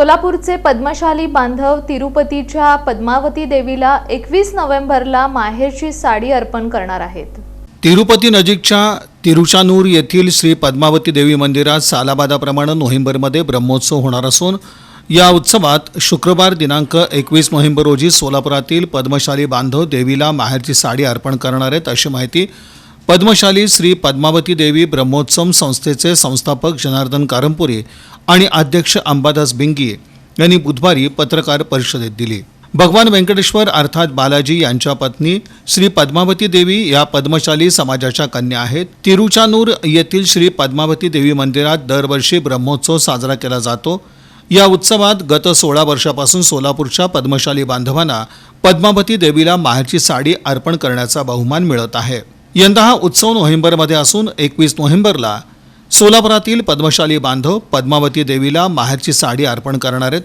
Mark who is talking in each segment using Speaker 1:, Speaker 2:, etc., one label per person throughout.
Speaker 1: सोलापूरचे पद्मशाली बांधव तिरुपतीच्या पद्मावती देवीला एकवीस नोव्हेंबरला माहेरची साडी अर्पण करणार आहेत.
Speaker 2: तिरुपती नजीकच्या तिरुचानूर येथील श्री पद्मावती देवी मंदिरात सालाबादाप्रमाणे नोव्हेंबरमध्ये ब्रह्मोत्सव होणार असून या उत्सवात शुक्रवार दिनांक एकवीस नोव्हेंबर रोजी सोलापुरातील पद्मशाली बांधव देवीला माहेरची साडी अर्पण करणार आहेत अशी माहिती पद्मशाली श्री पद्मावती देवी ब्रह्मोत्सव संस्थेचे संस्थापक जनार्दन कारंपुरे आणि अध्यक्ष अंबादास बिंगी यांनी बुधवारी पत्रकार परिषदेत दिली. भगवान व्यंकटेश्वर अर्थात बालाजी यांच्या पत्नी श्री पद्मावती देवी या पद्मशाली समाजाच्या कन्या आहेत. तिरुचानूर येथील श्री पद्मावती देवी मंदिरात दरवर्षी ब्रह्मोत्सव साजरा केला जातो. या उत्सवात गत सोळा वर्षापासून सोलापूरच्या पद्मशाली बांधवांना पद्मावती देवीला माहेरची साडी अर्पण करण्याचा बहुमान मिळत आहे. यंदा हा उत्सव नोव्हेंबरमध्ये असून एकवीस नोव्हेंबरला सोलापुरातील पद्मशाली बांधव पद्मावती देवीला माहेरची साडी अर्पण करणार आहेत.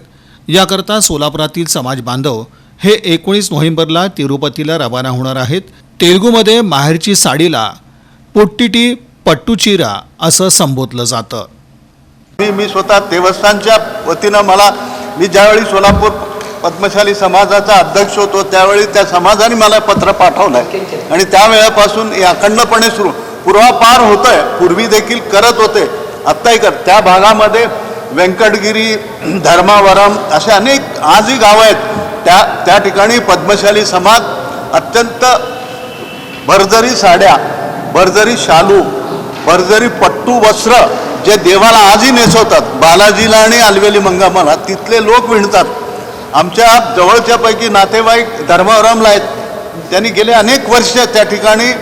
Speaker 2: याकरता सोलापुरातील समाज बांधव हे एकोणीस नोव्हेंबरला तिरुपतीला रवाना होणार आहेत. तेलुगूमध्ये माहेरची साडीला पुट्टिटी पट्टुचिरा असं संबोधलं जातं.
Speaker 3: मी मी स्वतः देवस्थानच्या वतीनं मला मी ज्यावेळी सोलापूर पद्मशाली समाजाचा अध्यक्ष होतो त्यावेळी त्या समाजाने मला पत्र पाठवलं आहे आणि त्यावेळेपासून अखंडपणे सुरू पूर्वापार होतं आहे पूर्वी देखील करत होते. आत्ताही कर त्या भागामध्ये व्यंकटगिरी धर्मावरम असे अनेक आजही गावं आहेत. त्या त्या ठिकाणी पद्मशाली समाज अत्यंत भरजरी साड्या भरजरी शालू भरजरी पट्टू वस्त्र जे देवाला आजही नेसवतात. बालाजीला आणि अलवेली मंगामाला तिथले लोक विणतात. आमच्या जवळच्यापैकी नातेवाईक धर्मावरमला आहेत. त्यांनी गेले अनेक वर्ष त्या ठिकाणी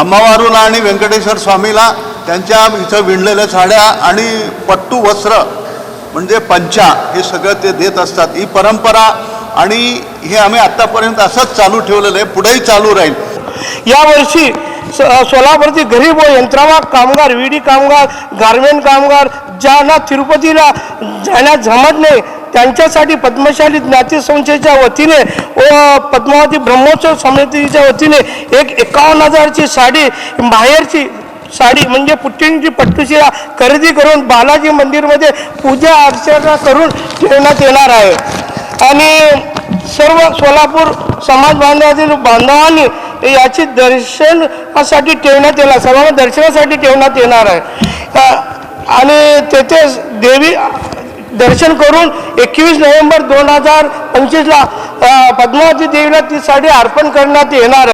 Speaker 3: अम्मावारूला आणि व्यंकटेश्वर स्वामीला त्यांच्या इथं विणलेल्या साड्या आणि पट्टू वस्त्र म्हणजे पंचा हे सगळं ते देत असतात. ही परंपरा आणि हे आम्ही आत्तापर्यंत असंच चालू ठेवलेलं आहे. पुढेही चालू राहील.
Speaker 4: यावर्षी सोलापूरची सोलापूरचे गरीब व यंत्रमाग कामगार विडी कामगार गारमेंट कामगार ज्यांना तिरुपतीला जाण्यास जमत नाही त्यांच्यासाठी पद्मशाली ज्ञाती संस्थेच्या वतीने व पद्मावती ब्रह्मोत्सव समितीच्या वतीने एक एकावन्न हजारची साडी बाहेरची साडी म्हणजे पुट्टींची पट्टुशिरा खरेदी करून बालाजी मंदिरमध्ये पूजा अर्चना करून ठेवण्यात येणार आहे. आणि सर्व सोलापूर समाज बांधवातील बांधवांनी याची दर्शनासाठी ठेवण्यात येणार सर्वांना दर्शनासाठी ठेवण्यात येणार आहे. आणि तेथे देवी दर्शन करून एकवीस नोव्हेंबर दोन हजार पंचवीसला पद्मावती देवीला ती साडी अर्पण करण्यात येणार